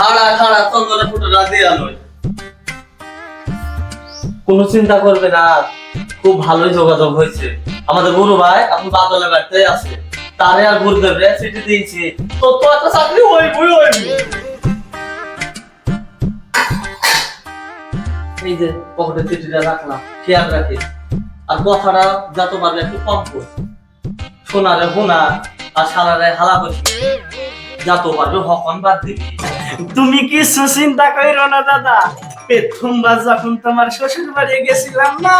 খাড়া খাড়া, চন্দনে ফুটোটা দিয়ে আনোই কোনো চিন্তা করবে না, খুব ভালোই যোগাযোগ হয়েছে। আমাদের গুরু ভাই বাদলে আছে। তারে আর গুরুদেব রে চিঠি দিয়েছি। তো তো একটা চাকরি এই যে পকেটে চিঠিটা রাখলাম, খেয়াল রাখিস। আর কথাটা যত পারবে একটু কম কর। সোনারে হুনা আর সারারে হালা বসি যত পারবে হকন বাদ দিবি। তুমি কিছু চিন্তা করো না দাদা। প্রথমবার যখন তোমার শ্বশুর বাড়ি গেছিলাম না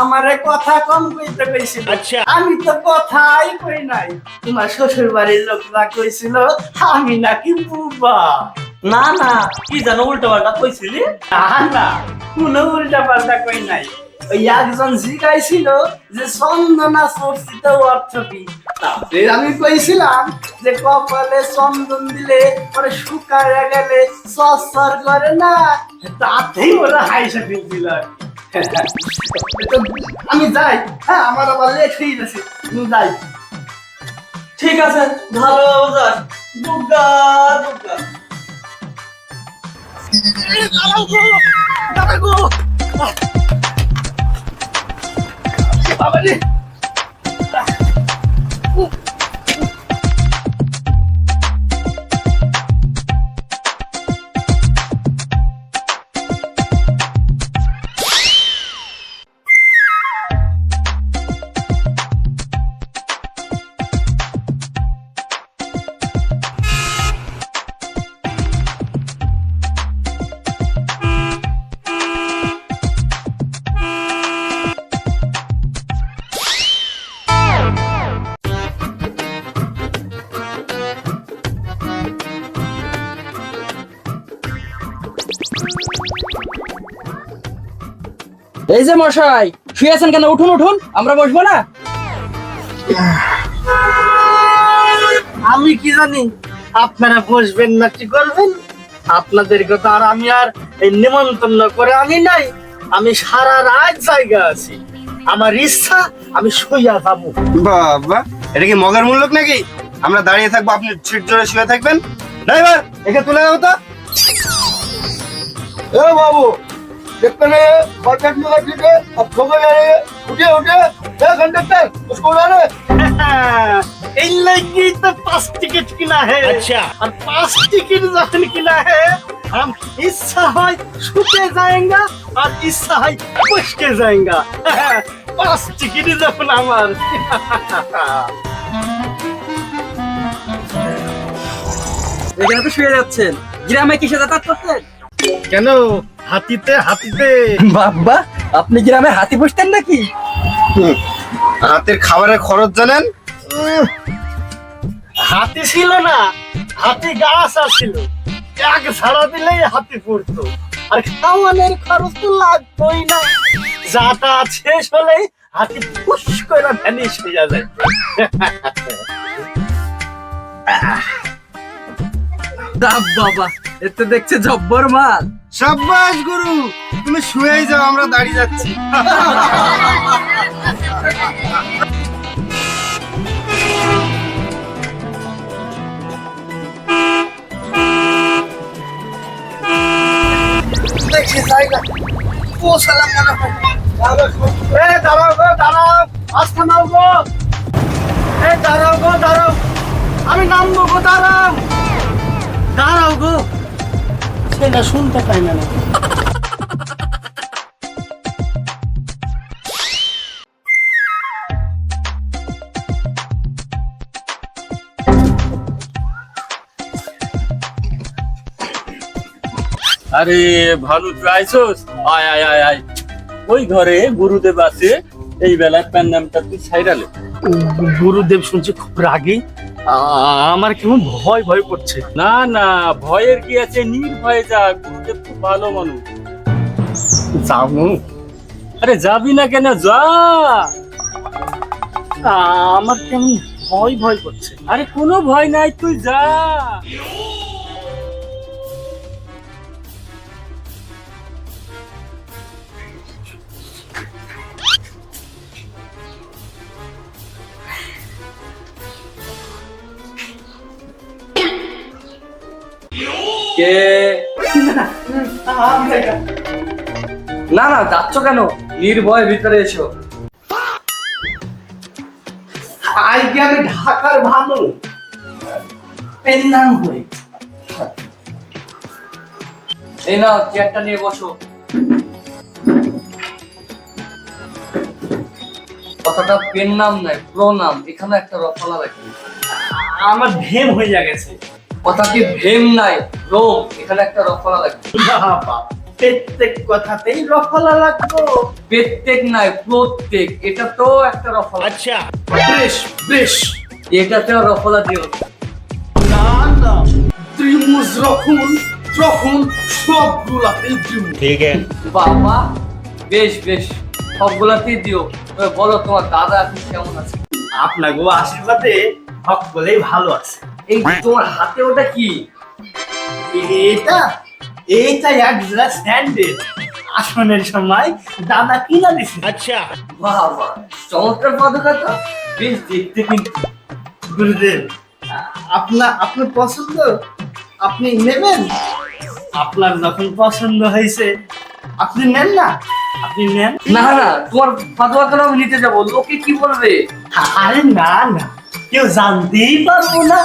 আমারে কথা কম কইতে কইছিল। আমি তো কথাই কই নাই। তোমার শ্বশুর বাড়ির লোকরা কইছিল আমি নাকি বুবা। না না কি জানো উল্টা পাল্টা কইছিলি? না না কোনো উল্টা পাল্টা কই নাই। ওই একজন জিগাইছিল যে চন্দনা চর্চিত অর্থ কি তারপরে আমি কইছিলাম যে কপালে চন্দন দিলে পরে শুকায় গেলে সসর করে না তাতেই ওরা হাইসা ফেলছিল। আমি যাই হ্যাঁ আমার আবার লেট হয়ে গেছে যাই ঠিক আছে ভালো যাস দুর্গা দুর্গা দাঁড়াও গো দাঁড়াও গো বাবা এই যে মশাই শুয়ে আছেন কেন? উঠুন উঠুন আমরা বসবো না? আমি কি জানি আপনারা বসবেন না কি করবেন? আপনাদের কথা আর আমি আর এই নিমন্ত্রণ করে আনি নাই। আমি সারা রাত জায়গা আছি। আমার ইচ্ছা আমি শুইয়া যাব। বাবা এটা কি মগের মূল্য নাকি? আমরা দাঁড়িয়ে থাকব আপনি সিট জোরে শুয়ে থাকবেন। ড্রাইভার একে তুলে দাও তো। এ বাবু देखने मार्केट में बैठे थे अब ठोके जा रहे उठे उठे क्या कंडक्टर उसको उड़ा रहे इन लगी तो पास टिकट किना है अच्छा और पास टिकट जखन किना है हम इस सहाय छूटे जाएंगा और इस सहाय पुश के जाएंगा पास टिकट जखन हमार এখানে তো শুয়ে যাচ্ছেন গ্রামে কিসে যাতায়াত করছেন কেন হাতিতে হাতিতে। বাবা আপনি গ্রামে হাতি বসতেন নাকি? রাতের খাবারের খরচ জানেন? হাতি ছিল না হাতি গাছ আছিল। এক ছাড়া দিলেই হাতি পড়তো। আর খাওয়ানোর খরচ তো লাগতোই না। যাতায়াত শেষ হলেই হাতি ফুস করে ভ্যানিশ হয়ে যায়। বাবা এতে দেখছে জব্বর মাল সাব্বাস, গুরু। তুমি শুয়েই যাও, আমরা দাঁড়িয়ে যাচ্ছি। এ, দাঁড়াও গো, দাঁড়াও। আজ থামাও গো। এ, দাঁড়াও গো, দাঁড়াও। আমি নামবো গো, দাঁড়াও। দাঁড়াও গো। শুনতে পাই না আরে ভালো তুই আইসোস? আয় আয় আয় আয়। ওই ঘরে গুরুদেব আছে এই বেলায় প্যান নামটা তুই ছাইরালে গুরুদেব শুনছি খুব রাগী। আমার কেমন ভয় ভয় করছে। না না ভয়ের কি আছে? নির্ভয়ে যা গুরুদেব খুব ভালো মানুষ। যাব আরে যাবি না কেন? যা! আমার কেমন ভয় ভয় করছে। আরে কোনো ভয় নাই তুই যা! কে? না না যাচ্ছ কেন? নির্ভয় ভিতরে এসো। আজকে আমি ঢাকার ভানু পেন্নাম হই এই নাও চেয়ারটা নিয়ে বসো। কথাটা পেন নাম নাই প্রনাম এখানে একটা রফলা রাখি। আমার ভেম হয়ে গেছে। কথাটি ভেম নাই রোম এখানে একটা রফলা বাবা প্রত্যেক কথাতেই রফলা লাগতো প্রত্যেক নাই প্রত্যেক এটা তো একটা রফলা। বেশ বেশ এটাতেও রফলা দিও। না না ত্রিমুজ রখন যখন সবগুলাতেই ত্রিমুজ। বাবা বেশ বেশ সবগুলাতেই দিও। বলো তোমার দাদা এখন কেমন আছে? আপনাকে আশীর্বাদে সকলেই ভালো আছে। এই তোমার হাতে ওটা কি? এটা? এইটা এক জোড়া স্যান্ডেল। আসনের সময় দাদা কিনা দিছে। বাবা চমৎকার পদকতা বেশ দেখতে কিন্তু। গুরুদেব আপনার আপনার পছন্দ? আপনি নেবেন? আপনার যখন পছন্দ হয়েছে আপনি নেন না? আপনি নেন? না না তোমার ফাদুয়া কেন আমি নিতে যাব। লোকে কি বলবে? আরে না না কেউ জানতেই পারব না।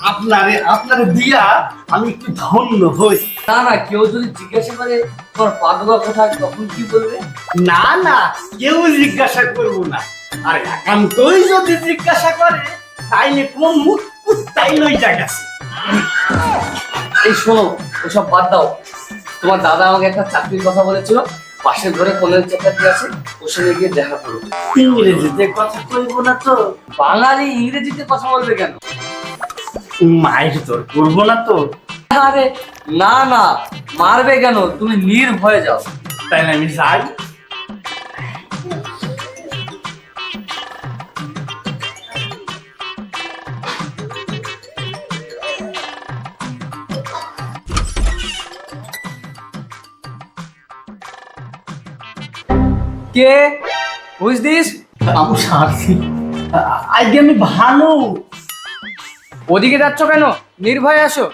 আপনারে আপনারে দিয়া আমি একটু ধন্য হই। না না কেউ যদি জিজ্ঞাসা করে তোমার পাদুয়া কোথায় তখন কি বলবে? না না কেউ জিজ্ঞাসা করব না। আর একান্তই যদি জিজ্ঞাসা করে তাইলে কোন মুখ কুত্তাই লই জায়গাছে এই শোনো ওসব বাদ দাও। তোমার দাদা আমাকে একটা চাকরির কথা বলেছিল। পাশের ঘরে কলেজ চাকরি আছে ওর সঙ্গে গিয়ে দেখা করো। ইংরেজিতে কথা কইব না তো। বাঙালি ইংরেজিতে কথা বলবে কেন? মায়ের তোর করব না তো আরে না না মারবে কেন তুমি নির্ভয়ে যাও তাইলে আমি যাই কে বুঝ দিস আমি সারছি আজকে আমি ভালো ওদিকে যাচ্ছ কেন? নির্ভয়ে আসো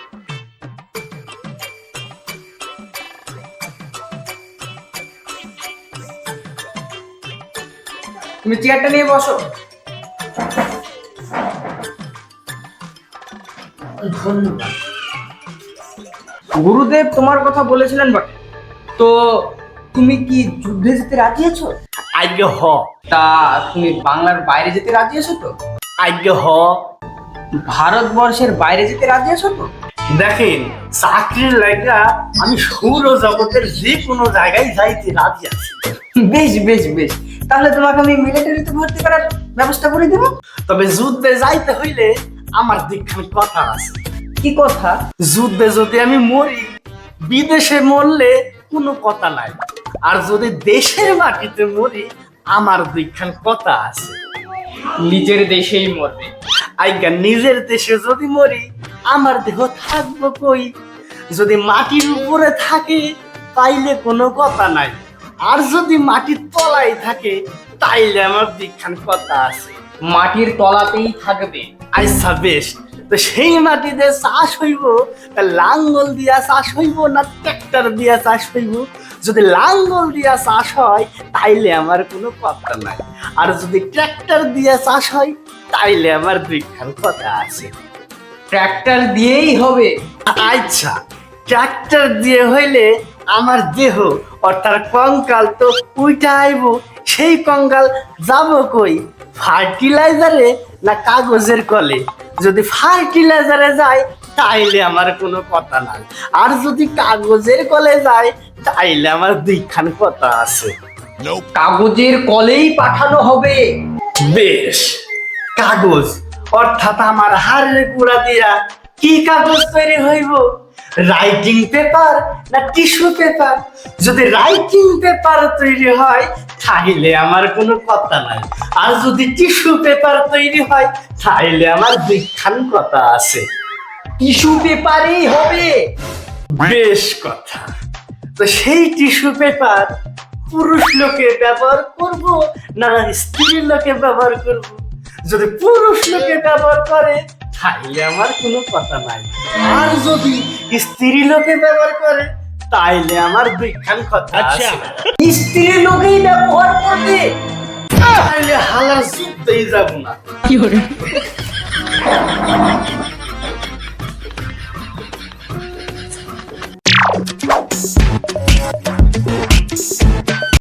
তুমি চেয়ারটা নিয়ে বসো। গুরুদেব তোমার কথা বলেছিলেন বটে তো তুমি কি যুদ্ধে যেতে রাজি আছো? আজকে হ। তা তুমি বাংলার বাইরে যেতে রাজি আছো তো? আজকে হ। ভারতবর্ষের বাইরে যেতে রাজি আছো তো? দেখেন চাকরির লাগা আমি সৌর জগতের যে কোনো জায়গায় যাইতে রাজি আছি। বেশ বেশ বেশ। তাহলে তোমাকে আমি মিলিটারিতে ভর্তি করার ব্যবস্থা করে দেবো? তবে যুদ্ধে যাইতে হইলে আমার দীক্ষান কথা আছে। কি কথা? যুদ্ধে যদি আমি মরি বিদেশে মরলে কোনো কথা নাই। আর যদি দেশের মাটিতে মরি আমার দীক্ষান কথা আছে। নিজের দেশেই মরবে। আইগা নিজের দেশে যদি মরি আমার দেহ থাকব কই? যদি মাটির উপরে থাকে তাইলে কোনো কথা নাই। আর যদি মাটির তলায় থাকে তাইলে আমার দীক্ষান কথা আছে। মাটির তলাতেই থাকবে। আচ্ছা বেশ তো সেই মাটিতে চাষ হইব তা লাঙ্গল দিয়া চাষ হইব না ট্রাক্টর দিয়া চাষ হইব? যদি লাঙ্গল দিয়া চাষ হয় তাইলে আমার কোনো কথা নাই। আর যদি ট্র্যাক্টর দিয়া চাষ হয় তাইলে আমার দুইখান কথা আছে। ট্র্যাক্টর দিয়েই হবে। আচ্ছা ট্র্যাক্টর দিয়ে হইলে আমার দেহ অর্থাৎ কঙ্কাল তো উইটা আইব সেই কঙ্গাল যাব কই? ফার্টিলাইজারে না কাগজের কলে? যদি ফার্টিলাইজারে যায় তাইলে আমার কোনো কথা নাই। আর যদি কাগজের কলে যায় তাইলে আমার দুইখান কথা আছে। কাগজের কলেই পাঠানো হবে। বেশ। কাগজ অর্থাৎ আমার হাড়ের গুঁড়া দিয়া কি কাগজ তৈরি হইব? রাইটিং পেপার না টিস্যু পেপার যদি রাইটিং পেপার তৈরি হয় তাইলে আমার কোনো কথা নাই। আর যদি টিস্যু পেপার তৈরি হয় তাইলে আমার দুইখান কথা আছে। টিস্যু পেপারেই হবে। বেশ কথা। তো সেই টিস্যু পেপার পুরুষ লোকে ব্যবহার করব না স্ত্রী লোকে ব্যবহার করব? যদি পুরুষ লোকে ব্যবহার করে তাইলে আমার কোনো কথা নাই। আর যদি স্ত্রী লোকে ব্যবহার করে তাইলে আমার দুইখান কথা আছে। স্ত্রী লোকেই ব্যবহার করবে তাইলে হালার সুতেই যাব না।